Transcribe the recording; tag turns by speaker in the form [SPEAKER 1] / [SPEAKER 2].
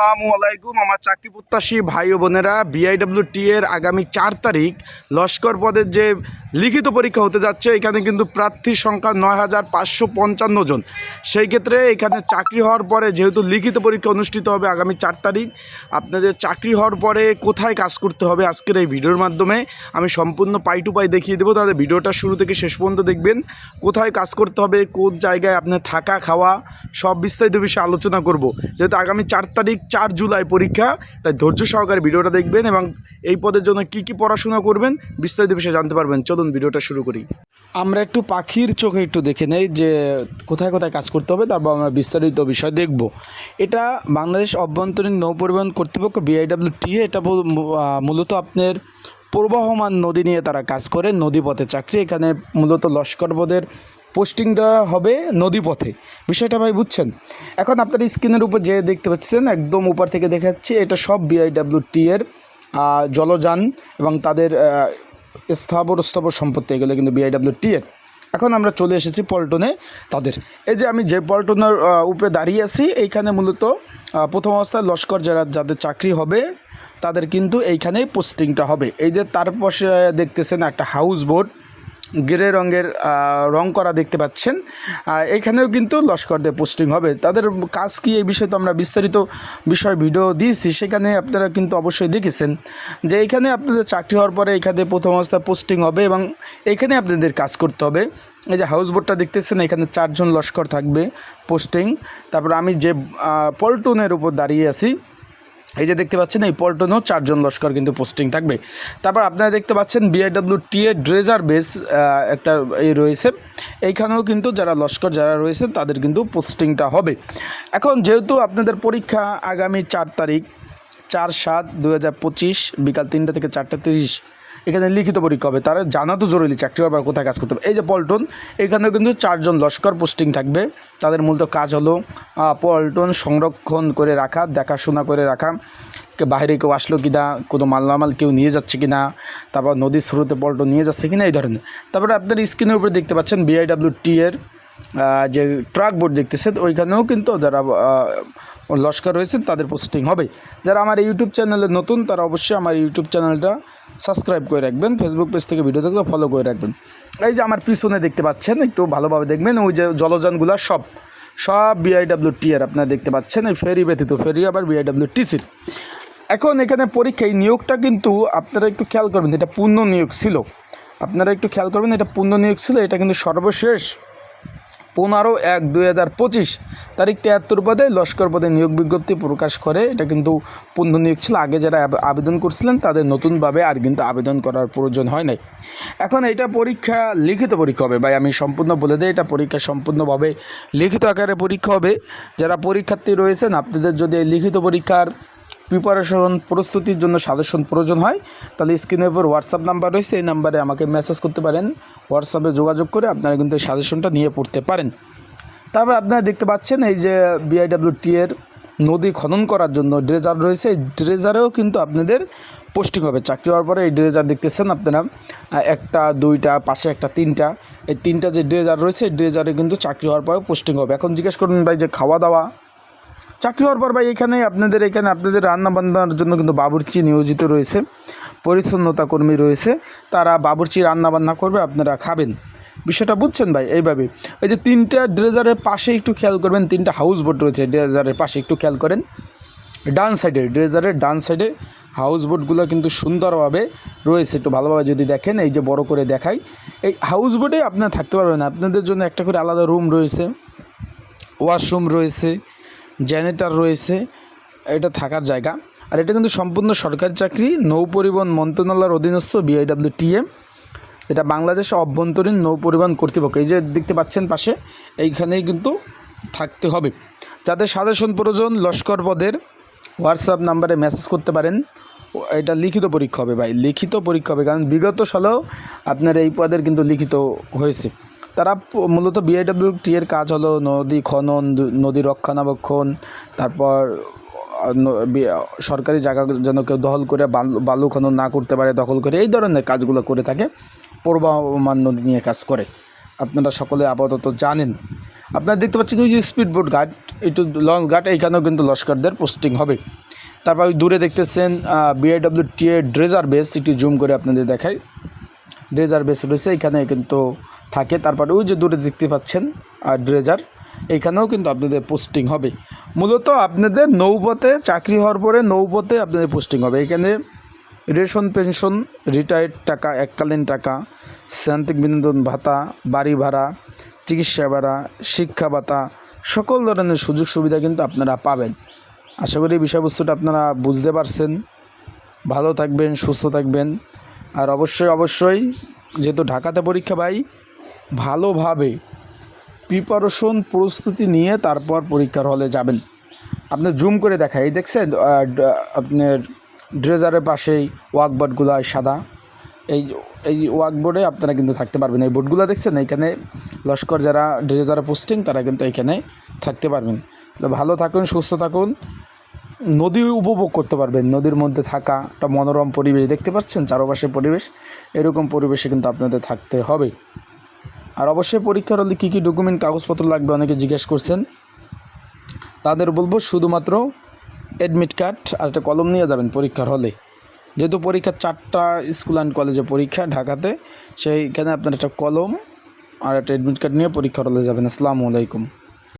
[SPEAKER 1] আসসালামু আলাইকুম। আমার চাকরি প্রত্যাশী ভাই ও বোনেরা বিআইডব্লিউ টি এর আগামী চার তারিখ লস্কর পদের যে লিখিত পরীক্ষা হতে যাচ্ছে। এখানে কিন্তু প্রার্থীর সংখ্যা নয় হাজার পাঁচশো পঞ্চান্ন জন। সেই ক্ষেত্রে এখানে চাকরি হওয়ার পরে যেহেতু লিখিত পরীক্ষা অনুষ্ঠিত হবে আগামী চার তারিখ, আপনাদের চাকরি হওয়ার পরে কোথায় কাজ করতে হবে আজকের এই ভিডিওর মাধ্যমে আমি সম্পূর্ণ পাই টু পাই দেখিয়ে দেবো। তাহলে ভিডিওটা শুরু থেকে শেষ পর্যন্ত দেখবেন, কোথায় কাজ করতে হবে, কোন জায়গায় আপনার থাকা, খাওয়া, সব বিস্তারিত বিষয়ে আলোচনা করব। যেহেতু আগামী চার তারিখ, চার জুলাই পরীক্ষা, তাই ধৈর্য সহকারে ভিডিওটা দেখবেন এবং এই পদের জন্য কি কি পড়াশোনা করবেন, বিস্তারিত বিষয়ে জানতে পারবেন। চলুন ভিডিওটা শুরু করি। আমরা একটু পাখির চোখে একটু দেখে নেই যে কোথায় কোথায় কাজ করতে হবে, তারপর আমরা বিস্তারিত বিষয় দেখব। এটা বাংলাদেশ অভ্যন্তরীণ নৌ পরিবহন কর্তৃপক্ষ বিআইডব্লিউ টি এটা মূলত আপনার প্রবাহমান নদী নিয়ে তারা কাজ করে, নদীপথে চাকরি। এখানে মূলত লস্কর পদের পোস্টিংটা হবে নদীপথে। বিষয়টা ভাই বুঝছেন? এখন আপনার স্ক্রিনের উপর যে দেখতে পাচ্ছেন, একদম উপর থেকে দেখাচ্ছি, এটা সব বিআইডব্লিউ টি এর জলযান এবং তাদের স্থাবর স্থাবর সম্পত্তি, এগুলো কিন্তু বিআইডাব্লিউ টি এর এখন আমরা চলে এসেছি পল্টনে তাদের। এই যে আমি যে পল্টনের উপরে দাঁড়িয়ে আছি, এইখানে মূলত প্রথম অবস্থায় লস্কর যারা, যাদের চাকরি হবে, তাদের কিন্তু এইখানেই পোস্টিংটা হবে। এই যে তার পাশে দেখতেছেন একটা হাউস বোট গ্রে রঙের রং করা দেখতে পাচ্ছেন। এখানেও কিন্তু লস্করদের পোস্টিং হবে। তাদের কাজ কি এই বিষয়ে তো আমরা বিস্তারিত বিষয় ভিডিও দিয়েছি। সেখানে আপনারা কিন্তু অবশ্যই দেখেছেন যে এখানে আপনাদের চাকরি হওয়ার পরে এখানে প্রথম অবস্থায় পোস্টিং হবে এবং এখানে আপনাদের কাজ করতে হবে। এই যে হাউস বোটটা দেখতেছেন, এখানে চারজন লস্কর থাকবে পোস্টিং। তারপর আমি যে পল্টনের উপর দাঁড়িয়ে আছি এই যে দেখতে পাচ্ছেন, এই পল্টনেও চারজন লস্কর কিন্তু পোস্টিং থাকবে। তারপর আপনারা দেখতে পাচ্ছেন BIW T A dredger base একটা এই রয়েছে। এইখানেও কিন্তু যারা লস্কর যারা রয়েছে তাদের কিন্তু পোস্টিংটা হবে। এখন যেহেতু আপনাদের পরীক্ষা আগামী চার তারিখ, চার সাত দু বিকাল তিনটা থেকে চারটা তিরিশ এখানে লিখিত পরীক্ষা হবে। তারা জানা তো জরুরি চাকরি পর কোথায় কাজ করতে হবে। এই যে পল্টন এখানেও কিন্তু চারজন লস্কর পোস্টিং থাকবে। তাদের মূলত কাজ হলো পল্টন সংরক্ষণ করে রাখা, দেখাশোনা করে রাখা। বাইরে কেউ আসলো কি না কোনো মালামাল কেউ নিয়ে যাচ্ছে কি না তারপর নদীর স্রোতে পল্টন নিয়ে যাচ্ছে কি না এই ধরনের। তারপরে আপনার স্ক্রিনের উপরে দেখতে পাচ্ছেন বিআইডব্লিউ টি এর যে ট্রাক বোর্ড দেখতেছেন, ওইখানেও কিন্তু যারা লস্কর রয়েছেন, তাদের পোস্টিং হবে। যারা আমার ইউটিউব চ্যানেলে নতুন, তারা অবশ্যই আমার ইউটিউব চ্যানেলটা সাবস্ক্রাইব করে রাখবেন ফেসবুক পেজ থেকে ভিডিও দেখলে ফলো করে রাখবেন। এই যে আমার পিছনে দেখতে পাচ্ছেন, একটু ভালোভাবে দেখবেন, ওই যে জলযানগুলো সব সব বিআইডব্লিউ টি আর আপনারা দেখতে পাচ্ছেন, এই ফেরি ব্যতীত ফেরি, আবার বিআইডব্লিউ টিসির এখন এখানে পরীক্ষায় নিয়োগটা কিন্তু আপনারা একটু খেয়াল করবেন, এটা পূর্ণ নিয়োগ ছিল। আপনারা একটু খেয়াল করবেন, এটা পূর্ণ নিয়োগ ছিল, এটা কিন্তু সর্বশেষ। পনেরো এক দুই হাজার পঁচিশ তারিখ তিয়াত্তর পদে লস্কর পদে নিয়োগ বিজ্ঞপ্তি প্রকাশ করে। এটা কিন্তু পূর্ণ নিয়োগ ছিল। আগে যারা আবেদন করছিলেন তাদের নতুনভাবে আর কিন্তু আবেদন করার প্রয়োজন হয় নাই। এখন এটা পরীক্ষা, লিখিত পরীক্ষা হবে। ভাই, আমি সম্পূর্ণ বলে দিই, এটা পরীক্ষা সম্পূর্ণভাবে লিখিত আকারে পরীক্ষা হবে। যারা পরীক্ষার্থী রয়েছেন, আপনাদের যদি লিখিত পরীক্ষার প্রিপারেশন প্রস্তুতির জন্য সাজেশন প্রয়োজন হয়, তাহলে স্ক্রিনের উপর হোয়াটসঅ্যাপ নাম্বার রয়েছে, এই নাম্বারে আমাকে মেসেজ করতে পারেন। হোয়াটসঅ্যাপে যোগাযোগ করে আপনারা কিন্তু এই সাজেশনটা নিয়ে পড়তে পারেন। তারপর আপনারা দেখতে পাচ্ছেন এই যে বিআইডব্লিউ টি এর নদী খনন করার জন্য ড্রেজার রয়েছে, এই ড্রেজারেও কিন্তু আপনাদের পোস্টিং হবে। চাকরি হওয়ার পরে এই ড্রেজার দেখতেছেন আপনারা, একটা, দুইটা, পাশে একটা, তিনটা। এই তিনটা যে ড্রেজার রয়েছে, এই ড্রেজারে কিন্তু চাকরি হওয়ার পরে পোস্টিং হবে। এখন জিজ্ঞেস করুন ভাই যে খাওয়া দাওয়া চাকরি হওয়ার পর ভাই এখানে আপনাদের এখানে আপনাদের রান্না বান্নার জন্য কিন্তু বাবুর্চি নিয়োজিত রয়েছে। পরিচ্ছন্নতা কর্মী রয়েছে। তারা বাবুর্চি রান্না বান্না করবে, আপনারা খাবেন। বিষয়টা বুঝছেন ভাই? এইভাবে। এই যে তিনটা ড্রেজারের পাশে একটু খেয়াল করবেন, তিনটা হাউস বোট রয়েছে ড্রেজারের পাশে একটু খেয়াল করেন। ডান সাইডে ড্রেজারের ডান সাইডে হাউস বোটগুলো কিন্তু সুন্দরভাবে রয়েছে। একটু ভালোভাবে যদি দেখেন, এই যে বড় করে দেখাই। এই হাউস বোটে আপনারা থাকতে পারবেন আপনাদের জন্য একটা করে আলাদা রুম রয়েছে। ওয়াশরুম রয়েছে। জেনারেটর রয়েছে, এটা থাকার জায়গা। আর এটা কিন্তু সম্পূর্ণ সরকারি চাকরি নৌ পরিবহন মন্ত্রণালয়ের অধীনস্থ বিআইডব্লিউ টিএম এটা বাংলাদেশ অভ্যন্তরীণ নৌ পরিবহন কর্তৃপক্ষ। এই যে দেখতে পাচ্ছেন পাশে, এইখানেই কিন্তু থাকতে হবে। যাদের সাজেশন প্রয়োজন, লস্কর পদের হোয়াটসঅ্যাপ নাম্বারে মেসেজ করতে পারেন। এটা লিখিত পরীক্ষা হবে ভাই, লিখিত পরীক্ষা হবে। কারণ বিগত সালেও আপনার এই পদের কিন্তু লিখিত হয়েছে। তারা মূলত বিআইডব্লিউ টি এর কাজ হলো নদী খনন নদী রক্ষণাবেক্ষণ, তারপর সরকারি জায়গা যেন কেউ দখল করে বালু খনন না করতে পারে, দখল করে, এই ধরনের কাজগুলো করে থাকে প্রবাহমান নদী নিয়ে কাজ করে। আপনারা সকলে আপাতত জানেন। আপনারা দেখতে পাচ্ছেন ওই যে স্পিড বোট গার্ড একটু লঞ্চ ঘাট, এইখানেও কিন্তু লস্করদের পোস্টিং হবে। তারপর ওই দূরে দেখতেছেন BIW T A dredger base, একটু জুম করে আপনাদের দেখাই। ড্রেজার বেস রয়েছে, এখানে কিন্তু থাকে। তারপরে ওই যে দূরে দেখতে পাচ্ছেন আর ড্রেজার, এখানেও কিন্তু আপনাদের পোস্টিং হবে। মূলত আপনাদের নৌপথে, চাকরি হওয়ার পরে নৌপথে আপনাদের পোস্টিং হবে। এখানে রেশন, পেনশন রিটায়ার্ড টাকা, এককালীন টাকা শ্রান্তিক বিনোদন ভাতা, বাড়ি ভাড়া, চিকিৎসা ভাড়া, শিক্ষা ভাতা, সকল ধরনের সুযোগ সুবিধা কিন্তু আপনারা পাবেন। আশা করি বিষয়বস্তুটা আপনারা বুঝতে পারছেন। ভালো থাকবেন, সুস্থ থাকবেন। আর অবশ্যই অবশ্যই, যেহেতু ঢাকাতে পরীক্ষা ভাই ভালোভাবে প্রিপারেশন প্রস্তুতি নিয়ে তারপর পরীক্ষার হলে যাবেন। আপনি জুম করে দেখায় এই দেখছেন আপনার ড্রেজারের পাশেই ওয়াকবোর্ডগুলো সাদা। এই এই ওয়াকবোর্ডে আপনারা কিন্তু থাকতে পারবেন। এই বোর্ডগুলো দেখছেন, এইখানে লস্কর যারা ড্রেজারে পোস্টিং তারা কিন্তু এইখানে থাকতে পারবেন। ভালো থাকুন, সুস্থ থাকুন। নদী উপভোগ করতে পারবেন। নদীর মধ্যে থাকা একটা মনোরম পরিবেশ। দেখতে পাচ্ছেন চারপাশে পরিবেশ? এরকম পরিবেশে কিন্তু আপনাদের থাকতে হবে। আর অবশ্যই পরীক্ষার হলে কী কী ডকুমেন্ট কাগজপত্র লাগবে অনেকে জিজ্ঞেস করছেন, তাদের বলব শুধুমাত্র অ্যাডমিট কার্ড আর একটা কলম নিয়ে যাবেন পরীক্ষার হলে। যেহেতু পরীক্ষা চারটা স্কুল অ্যান্ড কলেজে পরীক্ষা ঢাকাতে, সেইখানে আপনার একটা কলম আর একটা অ্যাডমিট কার্ড নিয়ে পরীক্ষার হলে যাবেন। আসসালামু আলাইকুম।